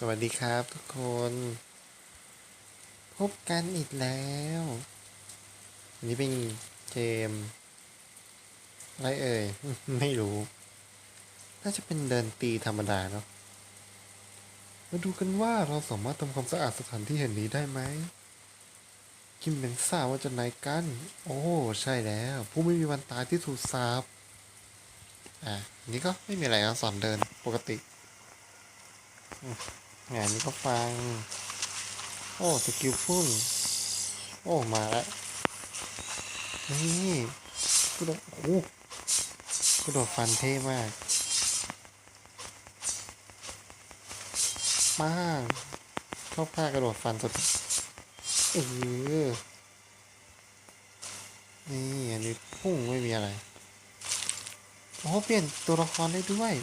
สวัสดีครับทุกคน พบกันอีกแล้วอันนี้เป็นเกมอะไรเอ่ย ไม่รู้ น่าจะเป็นเดินตีธรรมดาเนาะมาดูกันว่าเราสามารถทำความสะอาดสถานที่แห่งนี้ได้ไหมคิมเป็นทราบว่าจะไหนกัน โอ้ใช่แล้ว ผู้ไม่มีวันตายที่ถูกสาปอะอันนี้ก็ไม่มีอะไรนะสอนเดินปกติ งานนี้ก็ฟัง โอ้สกิลพุ่งโอ้ มาแล้ว นี่กระโดดโอ้กระโดดฟันเท่มากมากชอบท่ากระโดดฟันสุดเออนี่อันนี้พุ่งไม่มีอะไร โอ้ เปลี่ยนตัวละครได้ด้วย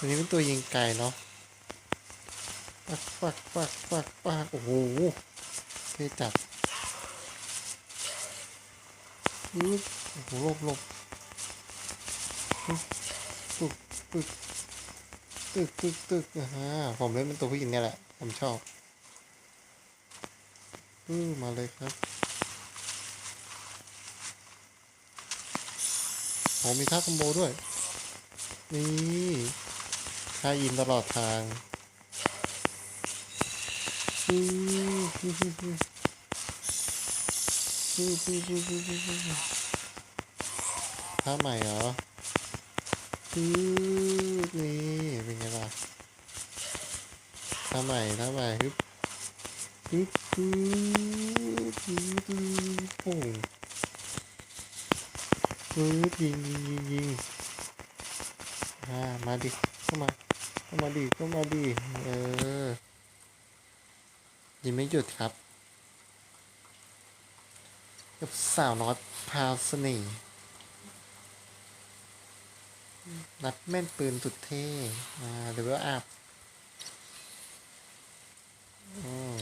ตัวนี้เป็นตัวยิงไกลเนาะปักปักปักปักปักโอ้โหเท่จัดปึ๊บโอ้โหลบหลบปึ๊บตึกตึกตึกตึกตึกอ่าฮะผมเล่นเป็นตัวผู้หญิงเนี่ยแหละ ผมชอบอือมาเลยครับโอ้มีท่าคอมโบด้วย นี่ ถ้ายินตลอดทางผ้าใหม่เหรอนี่เป็นไงล่ะผ้าใหม่ผ้าใหม่ฮึบฮึบฮึบฮึบปุ่งฮึบยิงยิงยิงยิงอ่ามาดิเข้ามา เข้ามาดิเข้ามาดิเออยังไม่หยุดครับกับสาวน้อยพาวเสน่ห์นัดแม่นปืนสุดเท่มาหรือว่าอัพอืม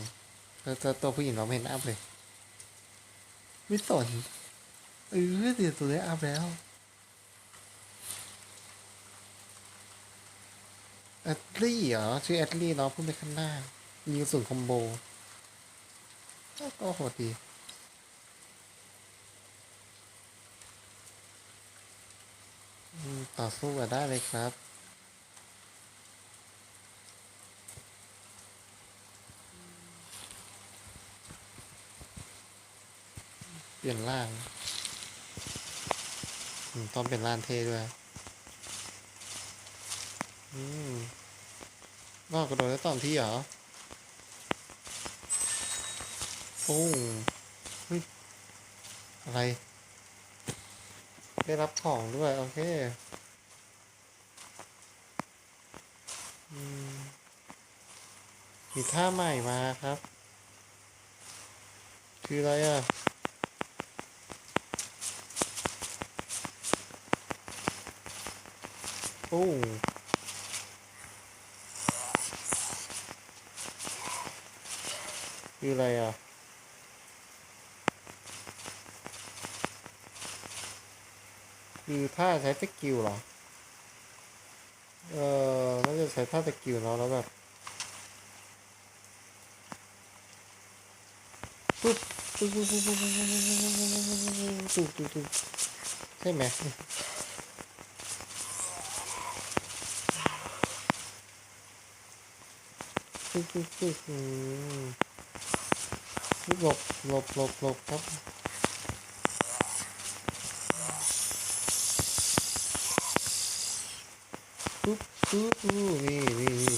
แล้วตัวตัวผู้หญิงเราไม่เห็นอัพเลย ไม่สนเออเดี๋ยวตัวนี้อัพแล้ว แอดลี่เหรอ ชื่อแอดลี่เนาะพูดไปข้างหน้า มีกระสุนคอมโบ ก็โหดดีต่อสู้กันได้เลยครับเปลี่ยนร่างต้องเป็นร่างเท่ด้วย อืมนอกกระโดดได้ตอนที่เหรอปุ้ยอะไร ได้รับของด้วย โอเคอืมีท่าใหม่มาครับ คืออะไรอะปุ้ คืออะไรอะ คือถ้าใช้สกิลเหรอ เออน่าจะใช้ท่าสกิลเนาะแล้วแบบปุ๊บตุ๊บตุ๊บตุ๊บตุ๊บตุ๊บตุ๊บตุ๊บใช่ไหมตุ๊บตุ๊บตุ๊บ หลบหลบหลบหลบครับปุ๊บปุ๊บปุ๊บนี่นี่นี่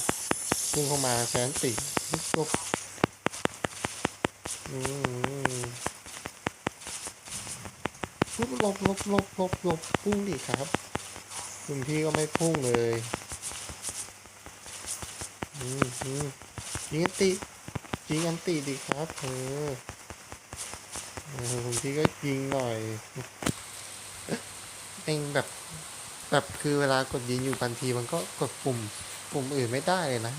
พุ่งเข้ามาแสนติปุ๊บหลบอืมปุ๊บหลบหลบหลบหลบหลบพุ่งดิครับคุณพี่ก็ไม่พุ่งเลย อืมอืมยิงติ ยิงอันติดิครับเออเออคุณพี่ก็ยิงหน่อยเองแบบแบบคือเวลากดยิงอยู่บางทีมันก็กดปุ่มปุ่มอื่นไม่ได้เลยนะ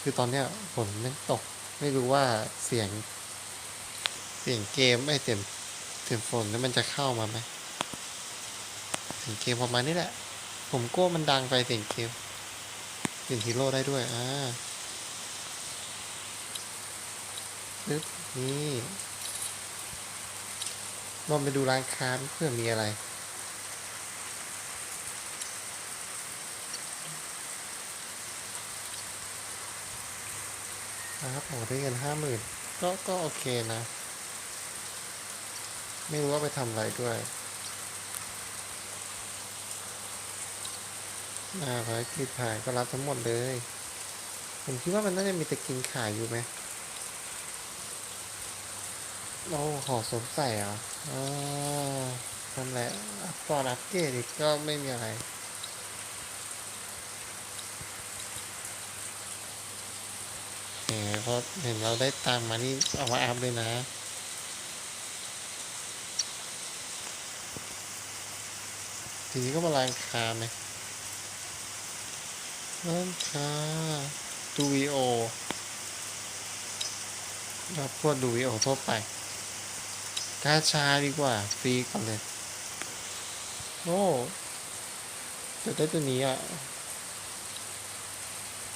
คือตอนเนี้ยฝนไม่ตก ไม่รู้ว่าเสียง เสียงเกมไม่เสียงเสียงฝนนี่มันจะเข้ามาไหมเสียงเกมประมาณนี้แหละ ผมโก้มันดังไปเสียงเกมเปลี่ยนฮีโร่ได้ด้วยอ่า ปึ๊บนี่ลองไปดูร้านค้าเพื่อมีอะไรนะครับผมได้เงินห้าหมื่นก็ก็โอเคนะ ไม่รู้ว่าไปทำอะไรด้วยอ่าภารกิจถ่ายก็รับทั้งหมดเลย ผมคิดว่ามันน่าจะมีตะกินขายอยู่ไหม เราขอสวมใส่เหรออ๋อนั่นแหละอัพตอนอัพเกรดอีกก็ไม่มีอะไรแหมเพราะเห็นเราได้ตังมานี่เอามาอัพเลยนะทีนี้ก็มาล้างคาไหมล้างคาดูวีโอแล้วพวกดูวีโอทั่วไป กาชาดีกว่า ฟรีก่อนเลยโอ้จะได้ตัวนี้อะ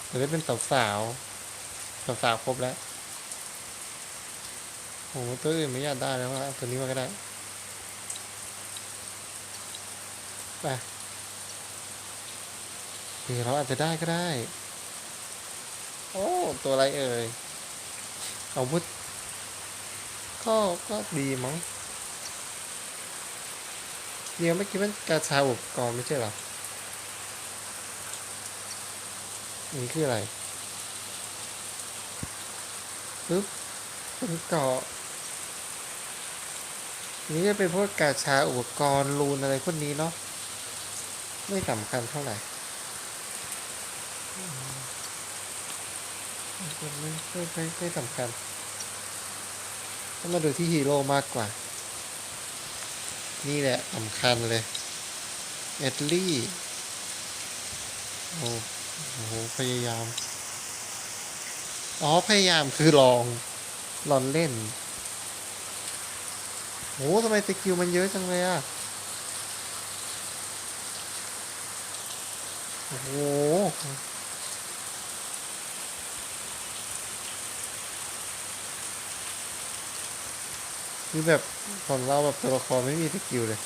จะได้เป็นสาวสาวๆสาวครบแล้วโอ้ตัวอื่นไม่อยากได้แล้วอะตัวนี้มาก็ได้ไปหรือเราอาจจะได้ก็ได้ โอ้ ตัวอะไรเอ่ยอาวุธ ก็ก็ดีมั้งเดี๋ยวเมื่อกี้มันกาชาอุปกรณ์ไม่ใช่หรออันนี่คืออะไรปึ๊บเป็นเกาะอันนี่จะเป็นพวกกาชาอุปกรณ์รูนอะไรพวกนี้เนาะไม่สำคัญเท่าไหร่อืมไม่ไม่ไม่ไม่ไม่สำคัญ ต้องมาดูที่ฮีโร่มากกว่า นี่แหละสำคัญเลย เอ็ดลี่โอ้โห พยายาม อ๋อ พยายามคือลอง ลองเล่นโอ้ทำไมสกิลมันเยอะจังเลยอะ โอ้โห คือแบบของเราแบบตัวละครไม่มีสกิลเลย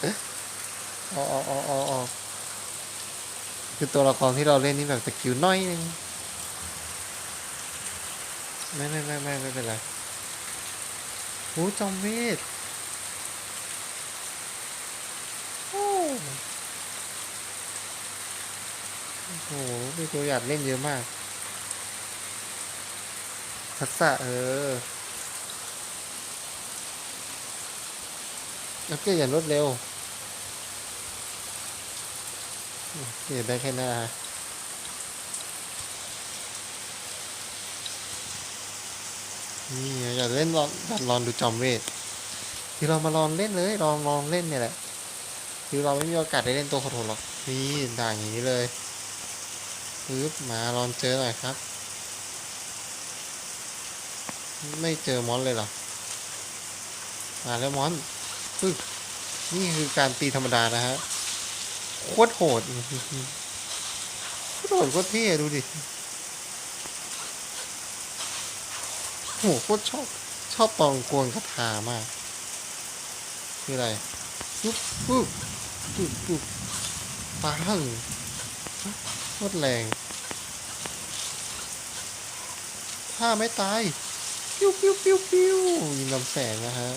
เอ๊ะอ๋ออ๋ออ๋ออ๋อคือตัวละครที่เราเล่นนี่แบบสกิลน้อยนึงไม่ไม่ไม่ไม่ไม่เป็นไรโอ้จอมเวทโอ้โอ้โหมีตัวอยากเล่นเยอะมาก ทักษะเออแล้วก็อย่างรวดเร็วเสียได้แค่หน้านี่อยากเล่นลองอยากลองดูจอมเวทคือเรามาลองเล่นเลยลองลองเล่นเนี่ยแหละคือเราไม่มีโอกาสได้เล่นตัวโคโทหรอกนี่ด่างอย่างนี้เลยปึ๊บมาลองเจอหน่อยครับ ไม่เจอมอนเลยเหรอ มาแล้วมอนปึ๊บนี่คือการตีธรรมดานะฮะ โคตรโหด โคตรโหดโคตรเท่ดูดิ โหโคตรชอบ ชอบตองกวนคาถามาก คืออะไรปุ๊บปุ๊บปุ๊บปุ๊บปังโคตรแรง ถ้าไม่ตาย ปิ้วปิ้วปิ้วปิ้วยิงลำแสงนะฮะ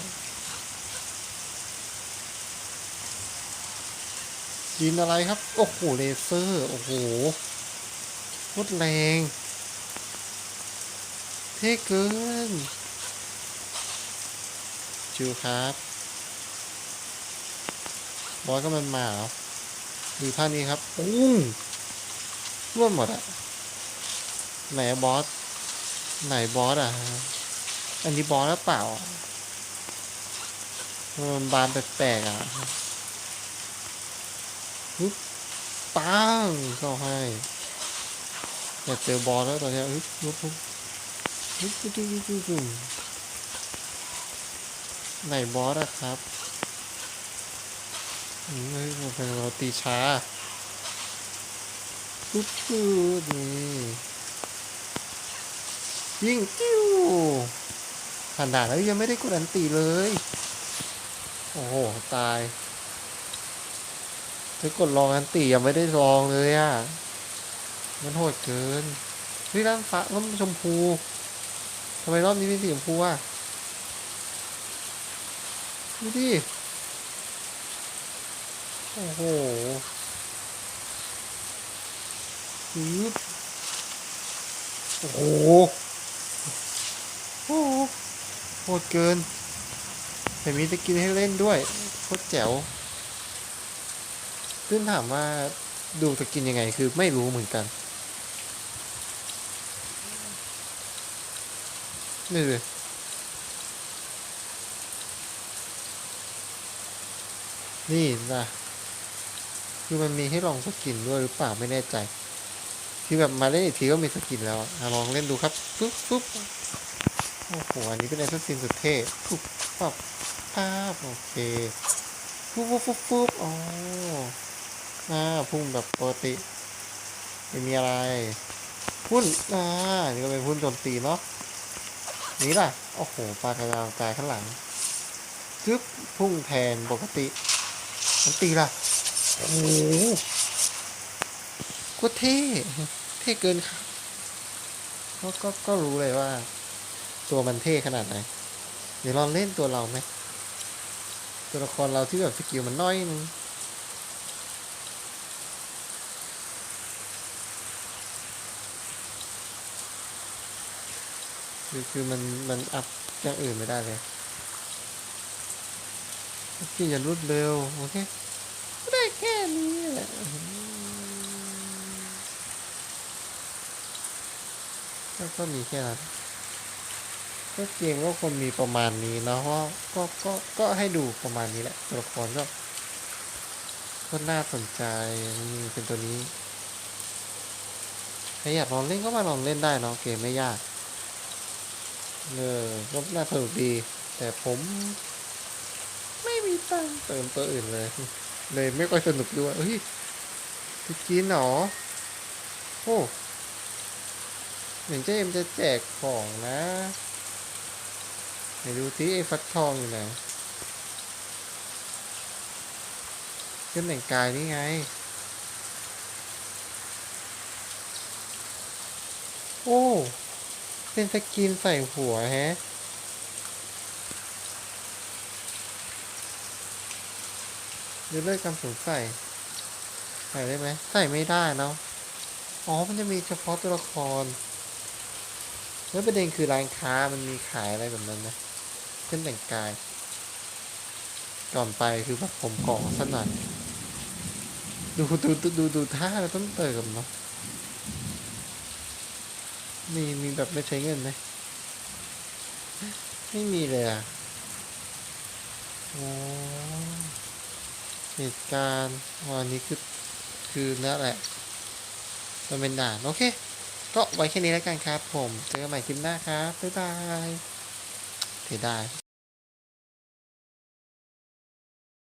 ยินอะไรครับ โอ้โหเลเซอร์โอ้โหโคตรแรง เท่เกินจูครับ บอสก็มันมาหรอดูท่านี้ครับปุ้งร่วมหมดอะไหนบอส ไหนบอสอะ อันนี้บอลหรือเปล่ามันบานแปลกๆอะฮึปังก็ให้อยากเจอบอลแล้วตอนนี้ฮึฮึฮึฮึฮึฮึฮึไหนบอสอะครับอืมเป็นเราตีช้าปุ๊บปุ๊บนี่ยิงจิ้ว ผ่านด่านแล้วยังไม่ได้กดอันตีเลย โอ้โห ตายจะกดลองอันตียังไม่ได้ลองเลยอะ มันโหดเกินเฮ้ยด้านฟ้าแล้วมันชมพูทำไมรอบนี้เป็นสีชมพูอะดูดิ โอ้โหปึ๊บโอ้โห โอ้โห โหดเกินแต่มีจะกินให้เล่นด้วยโคตรแจ๋วซึ่งถามว่าดูจะกินยังไงคือไม่รู้เหมือนกันนี่เลยนี่นะคือมันมีให้ลองสกินด้วยหรือเปล่าไม่แน่ใจ คือแบบมาเล่นอีกทีก็มีสกินแล้วอลองเล่นดูครับปุ๊บปุ๊บ โอ้โห อันนี้เป็นแอสซัสซินสุดเท่ปุ๊บปั๊บภาพโอเคปุ๊บปุ๊บปุ๊บปุ๊บอ๋ออ่าพุ่งแบบปกติ ไม่มีอะไร พุ่นอ่านี่ก็เป็นพุ่นโจมตีเนาะ นี่ล่ะ โอ้โห ปลากระดาวกายข้างหลังจึ๊บพุ่งแทนปกติมันตีล่ะ โอ้โหก็เท่ เท่เกินครับก็ก็ก็รู้เลยว่า ตัวมันเท่ขนาดไหน เดี๋ยวลองเล่นตัวเราไหม ตัวละครเราที่แบบสกิลมันน้อยนึงคือคือมันมันอัพอย่างอื่นไม่ได้เลยกินอย่ารวดเร็ว โอเค ได้แค่นี้แหละก็มีแค่นั้น ก็เกมก็ควรมีประมาณนี้เนาะเพราะก็ก็ก็ให้ดูประมาณนี้แหละตัวละครก็ก็น่าสนใจเป็นตัวนี้ใครอยากลองเล่นก็มาลองเล่นได้เนาะเกมไม่ยากเออก็น่าสนุกดี แต่ผม ไม่มีตังเติมตัวอื่นเลย เลยไม่ค่อยสนุกด้วยเฮ้ยจะกินหรอโอ้เหมือนเจมจะแจกของนะ ไหนดูที่ไอ้ฟักทองอยู่ไหนเครื่องแต่งกายนี่ไง โอ้ เป็นสกินใส่หัวแฮะหรือเลิกกำสูงใสัยใส่ได้ไหม ใส่ไม่ได้เนาะ อ๋อ มันจะมีเฉพาะตัวละคร แล้วประเด็นคือร้านค้ามันมีขายอะไรแบบนั้นนะเค รื่องแต่งกาย ก่อนไปคือแบบผมขอสักหน่อยดูดูดูดูดูท่าแล้วต้องเติมเนาะมีมีแบบไม่ใช้เงินไหมไม่มีเลยอะโอ้เหตุการณ์วันนี้คือคือนั่นแหละมันเป็นด่านโอเค ก็ไว้แค่นี้แล้วกันครับผม เจอกันใหม่คลิปหน้าครับ บ๊ายบายเสียดาย